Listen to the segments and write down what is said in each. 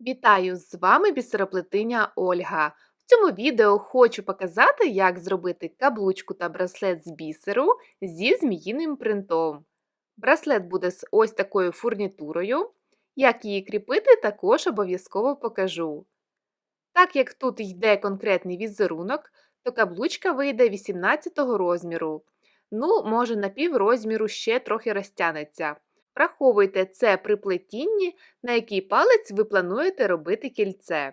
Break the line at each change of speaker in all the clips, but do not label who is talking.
Вітаю! З вами бісероплетиня Ольга. В цьому відео хочу показати, як зробити каблучку та браслет з бісеру зі зміїним принтом. Браслет буде з ось такою фурнітурою. Як її кріпити, також обов'язково покажу. Так як тут йде конкретний візерунок, то каблучка вийде 18 розміру. Ну, може, на пів розміру ще трохи розтягнеться. Враховуйте це при плетінні, на який палець ви плануєте робити кільце.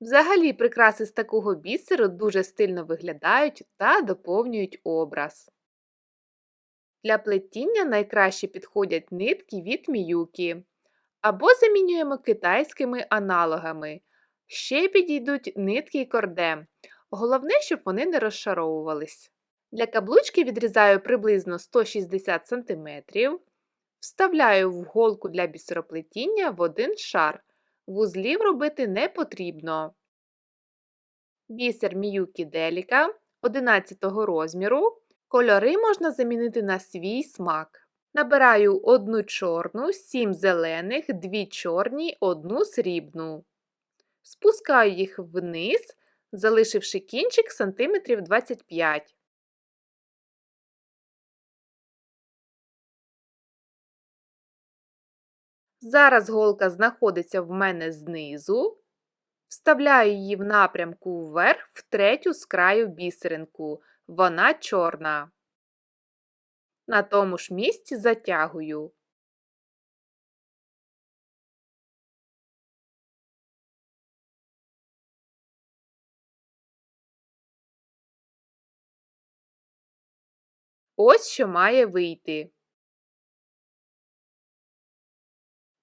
Взагалі, прикраси з такого бісеру дуже стильно виглядають та доповнюють образ. Для плетіння найкраще підходять нитки від міюкі. Або замінюємо китайськими аналогами. Ще підійдуть нитки і кордем. Головне, щоб вони не розшаровувались. Для каблучки відрізаю приблизно 160 см. Вставляю в голку для бісероплетіння в один шар. Вузлів робити не потрібно. Бісер Міюкі Деліка 11 розміру. Кольори можна замінити на свій смак. Набираю одну чорну, 7 зелених, 2 чорні, одну срібну. Спускаю їх вниз, залишивши кінчик сантиметрів 25 Зараз голка знаходиться в мене знизу. Вставляю її в напрямку вверх в третю з краю бісеринку. Вона чорна. На тому ж місці затягую. Ось що має вийти.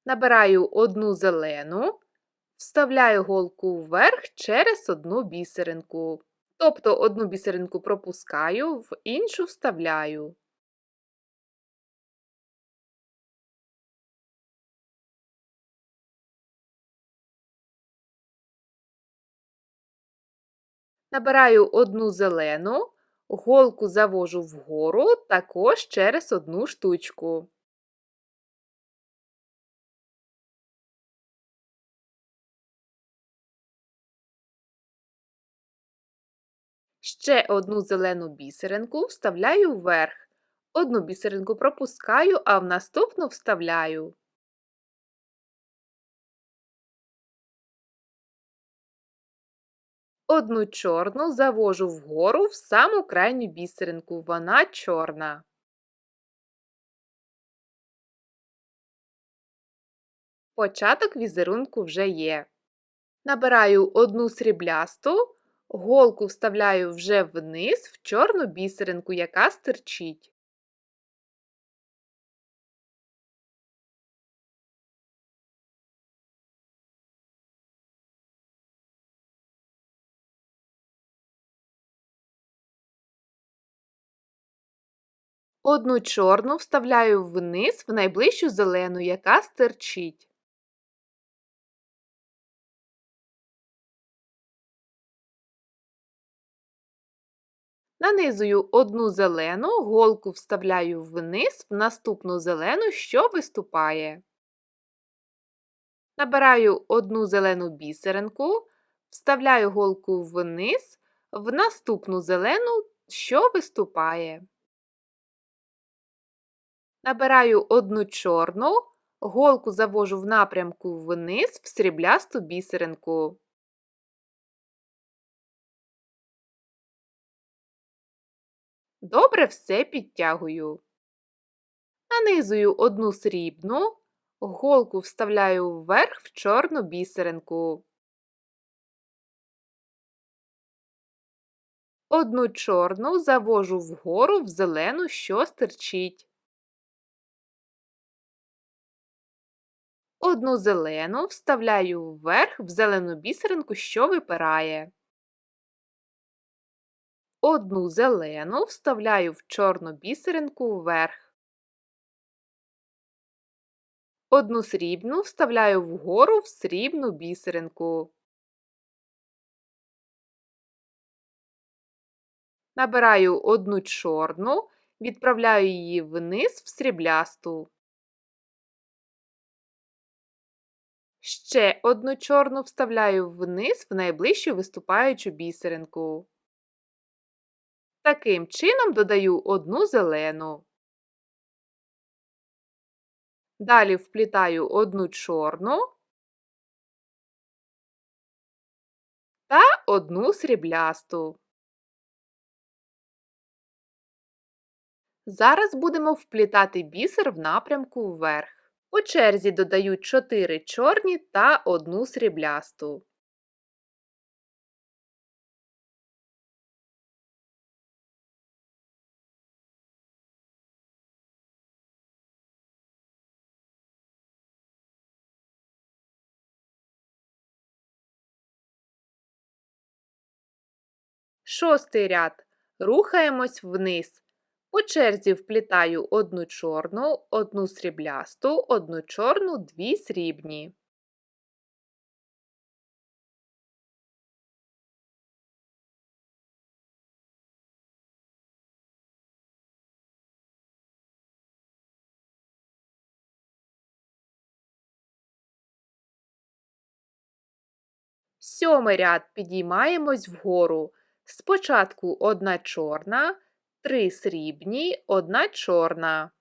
Набираю одну зелену, вставляю голку вверх через одну бісеринку. Тобто одну бісеринку пропускаю, в іншу вставляю. Набираю одну зелену, голку завожу вгору також через одну штучку. Ще одну зелену бісеринку вставляю вверх. Одну бісеринку пропускаю, а в наступну вставляю. Одну чорну завожу вгору в саму крайню бісеринку. Вона чорна. Початок візерунку вже є. Набираю одну сріблясту. Голку вставляю вже вниз в чорну бісеринку, яка стирчить. Одну чорну вставляю вниз в найближчу зелену, яка стирчить. Нанизую одну зелену, голку вставляю вниз в наступну зелену, що виступає. Набираю одну зелену бісеринку, вставляю голку вниз в наступну зелену, що виступає. Набираю одну чорну, голку завожу в напрямку вниз в сріблясту бісеринку. Добре все підтягую. Нанизую одну срібну, голку вставляю вверх в чорну бісеринку. Одну чорну завожу вгору в зелену, що стирчить. Одну зелену вставляю вверх в зелену бісеринку, що випирає. Одну зелену вставляю в чорну бісеринку вверх. Одну срібну вставляю вгору в срібну бісеринку. Набираю одну чорну, відправляю її вниз в сріблясту. Ще одну чорну вставляю вниз в найближчу виступаючу бісеринку. Таким чином додаю одну зелену. Далі вплітаю одну чорну та одну сріблясту. Зараз будемо вплітати бісер в напрямку вверх. По черзі додаю 4 чорні та одну сріблясту. Шостий ряд. Рухаємось вниз. По черзі вплітаю одну чорну, одну сріблясту, одну чорну, дві срібні. Сьомий ряд підіймаємось вгору. Спочатку одна чорна, три срібні, одна чорна.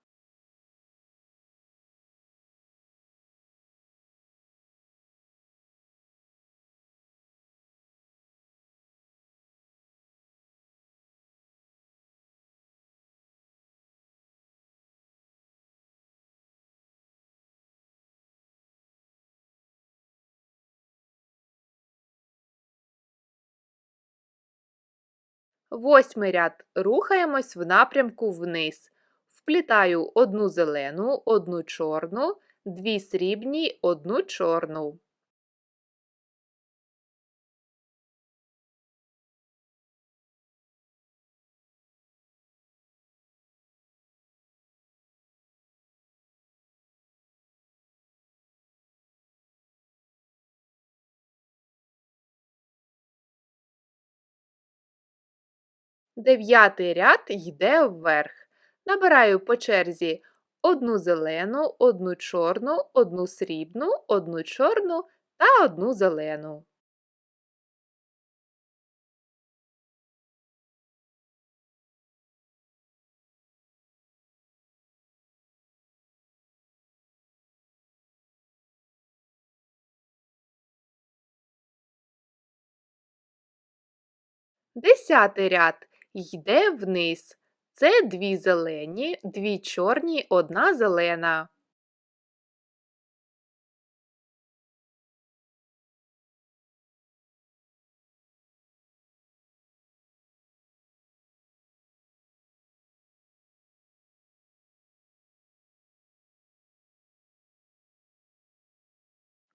Восьмий ряд. Рухаємось в напрямку вниз. Вплітаю одну зелену, одну чорну, дві срібні, одну чорну. Дев'ятий ряд йде вверх. Набираю по черзі одну зелену, одну чорну, одну срібну, одну чорну та одну зелену. Десятий ряд йде вниз. Це дві зелені, дві чорні, одна зелена.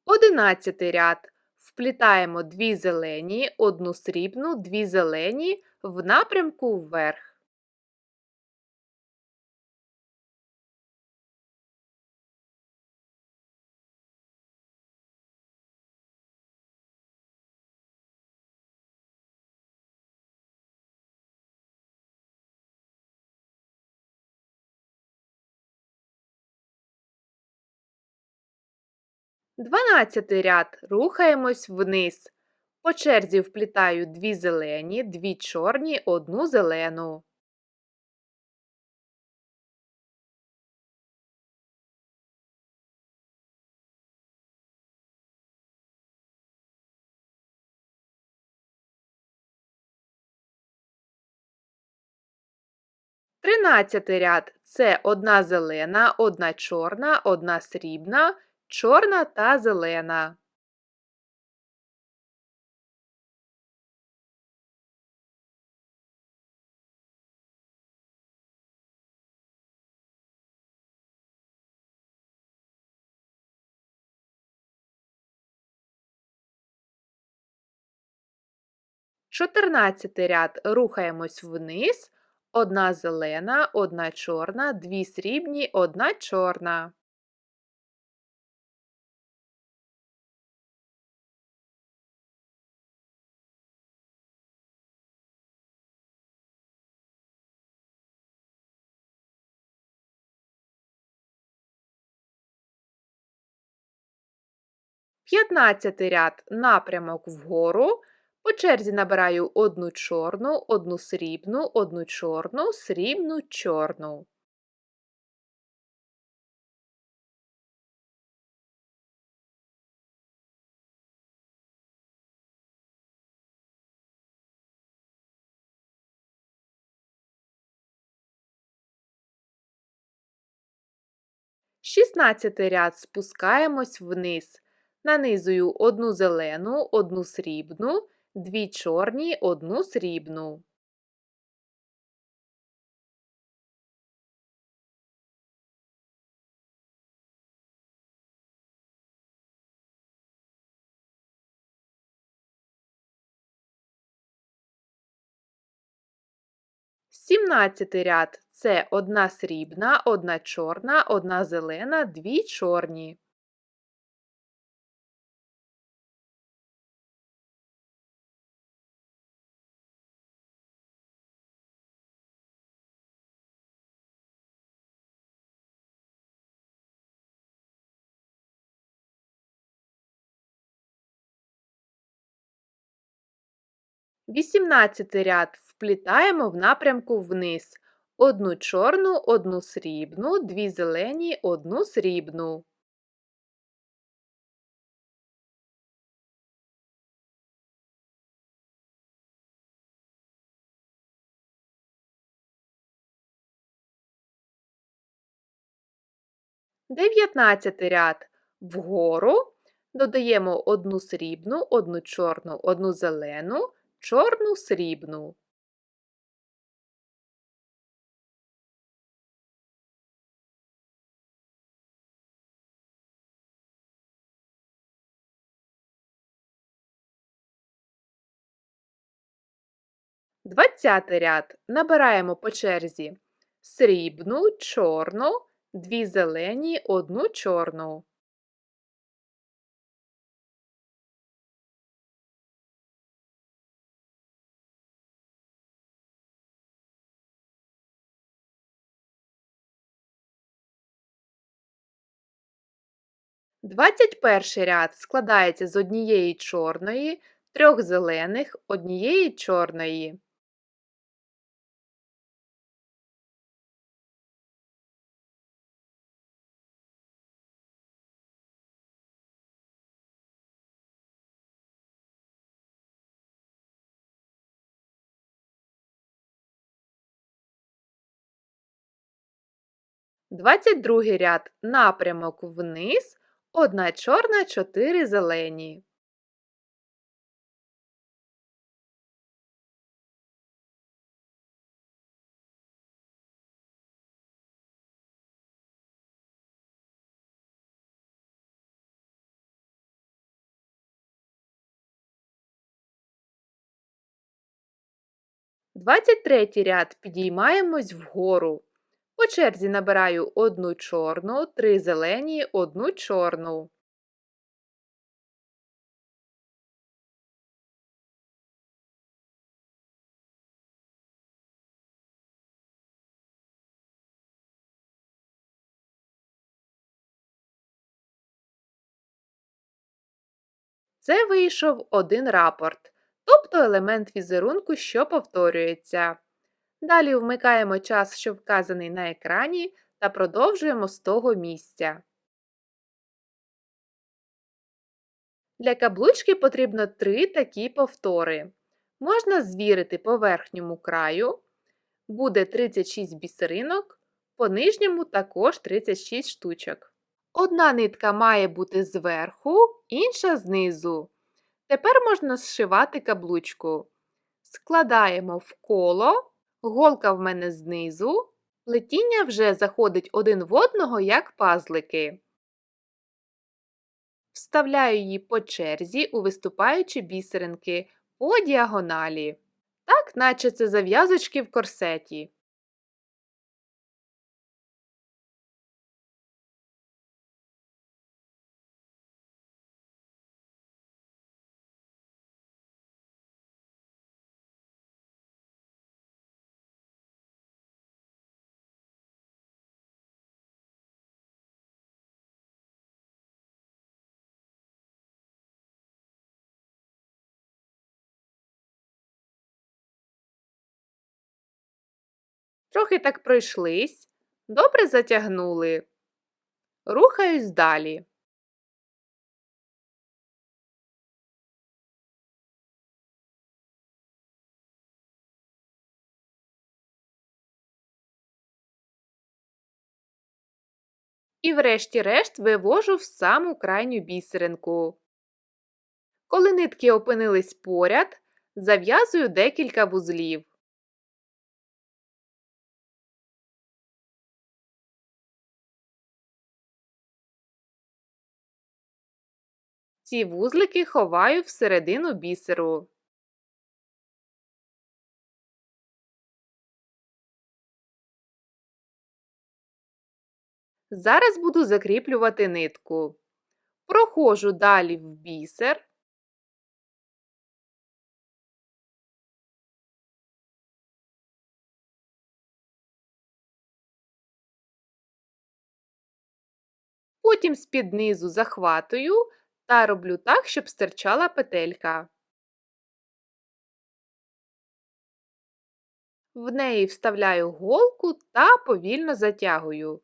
Одинадцятий ряд. Вплітаємо дві зелені, одну срібну, дві зелені в напрямку вверх. Дванадцятий ряд. Рухаємось вниз. По черзі вплітаю дві зелені, дві чорні, одну зелену. Тринадцятий ряд це одна зелена, одна чорна, одна срібна, чорна та зелена. Чотирнадцятий ряд рухаємось вниз. Одна зелена, одна чорна, дві срібні, одна чорна. 15 ряд напрямок вгору. По черзі набираю одну чорну, одну срібну, одну чорну, срібну, чорну. Шістнадцятий ряд спускаємось вниз. Нанизую одну зелену, одну срібну, дві чорні, одну срібну. Сімнадцятий ряд це одна срібна, одна чорна, одна зелена, дві чорні. Вісімнадцятий ряд вплітаємо в напрямку вниз. Одну чорну, одну срібну, дві зелені, одну срібну. Дев'ятнадцятий ряд вгору додаємо одну срібну, одну чорну, одну зелену, чорну срібну. Двадцятий ряд набираємо по черзі срібну, чорну, дві зелені, одну чорну. Двадцять перший ряд складається з однієї чорної, трьох зелених, однієї чорної. Двадцять другий ряд напрямок вниз, одна чорна, чотири зелені. Двадцять третій ряд підіймаємось вгору. По черзі набираю одну чорну, три зелені, одну чорну. Це вийшов один рапорт, тобто елемент візерунку, що повторюється. Далі вмикаємо час, що вказаний на екрані, та продовжуємо з того місця. Для каблучки потрібно три такі повтори. Можна звірити по верхньому краю, буде 36 бісеринок, по нижньому також 36 штучок. Одна нитка має бути зверху, інша знизу. Тепер можна зшивати каблучку. Складаємо в коло, голка в мене знизу, плетіння вже заходить один в одного, як пазлики. Вставляю її по черзі у виступаючі бісеринки по діагоналі. Так, наче це зав'язочки в корсеті. Трохи так пройшлись, добре затягнули. Рухаюсь далі. І врешті-решт вивожу в саму крайню бісеринку. Коли нитки опинились поряд, зав'язую декілька вузлів. Ці вузлики ховаю всередину бісеру. Зараз буду закріплювати нитку. Проходжу далі в бісер. Потім з-під низу захватую та роблю так, щоб стирчала петелька. В неї вставляю голку та повільно затягую.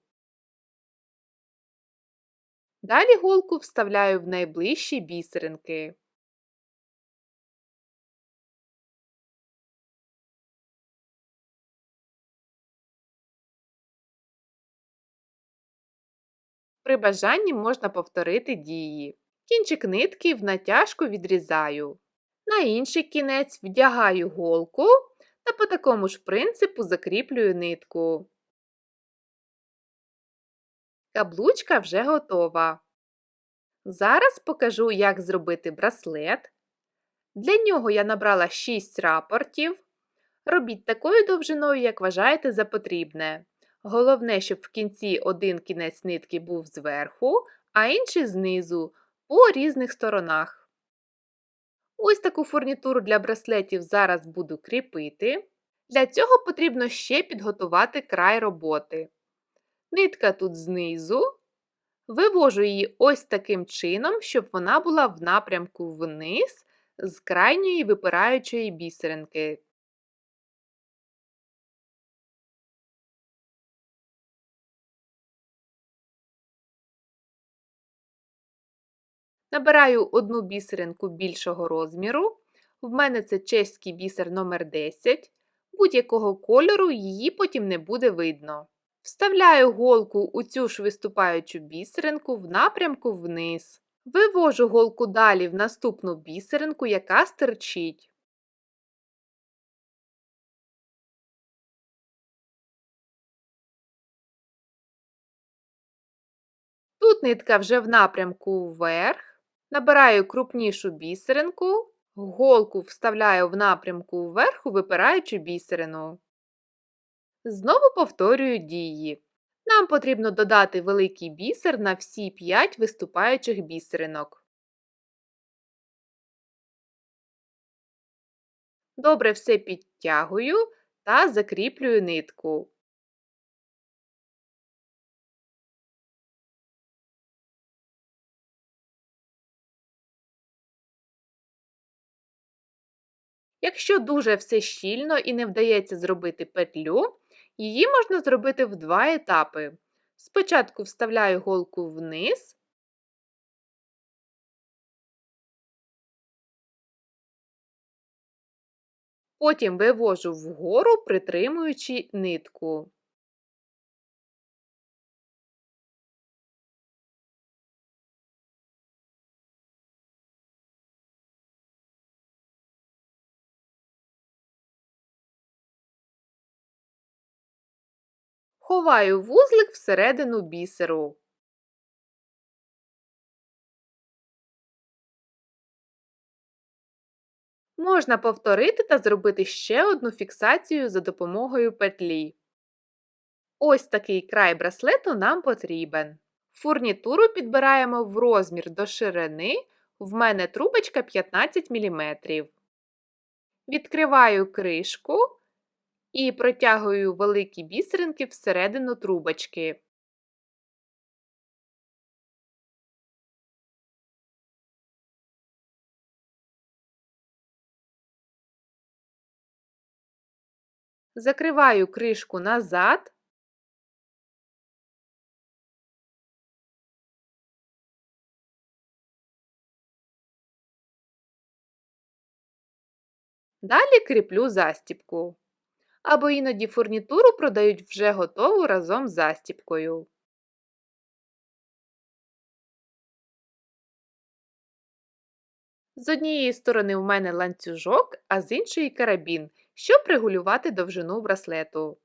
Далі голку вставляю в найближчі бісеринки. При бажанні можна повторити дії. Кінчик нитки в натяжку відрізаю. На інший кінець вдягаю голку та по такому ж принципу закріплюю нитку. Каблучка вже готова. Зараз покажу, як зробити браслет. Для нього я набрала 6 рапортів. Робіть такою довжиною, як вважаєте за потрібне. Головне, щоб в кінці один кінець нитки був зверху, а інший знизу по різних сторонах. Ось таку фурнітуру для браслетів зараз буду кріпити. Для цього потрібно ще підготувати край роботи. Нитка тут знизу. Вивожу її ось таким чином, щоб вона була в напрямку вниз з крайньої випираючої бісеринки. Набираю одну бісеринку більшого розміру. В мене це чеський бісер номер 10 Будь-якого кольору її потім не буде видно. Вставляю голку у цю ж виступаючу бісеринку в напрямку вниз. Вивожу голку далі в наступну бісеринку, яка стирчить. Тут нитка вже в напрямку вверх. Набираю крупнішу бісеринку, голку вставляю в напрямку вверху, випираючи бісерину. Знову повторюю дії. Нам потрібно додати великий бісер на всі 5 виступаючих бісеринок. Добре все підтягую та закріплюю нитку. Якщо дуже все щільно і не вдається зробити петлю, її можна зробити в два етапи. Спочатку вставляю голку вниз, потім вивожу вгору, притримуючи нитку. Ховаю вузлик всередину бісеру. Можна повторити та зробити ще одну фіксацію за допомогою петлі. Ось такий край браслету нам потрібен. Фурнітуру підбираємо в розмір до ширини, в мене трубочка 15 мм. Відкриваю кришку і протягую великі бісеринки всередину трубочки. Закриваю кришку назад. Далі кріплю застібку. Або іноді фурнітуру продають вже готову разом з застібкою. З однієї сторони в мене ланцюжок, а з іншої карабін, щоб регулювати довжину браслету.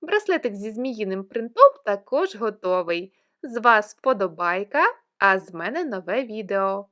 Браслетик зі зміїним принтом також готовий. З вас вподобайка, а з мене нове відео.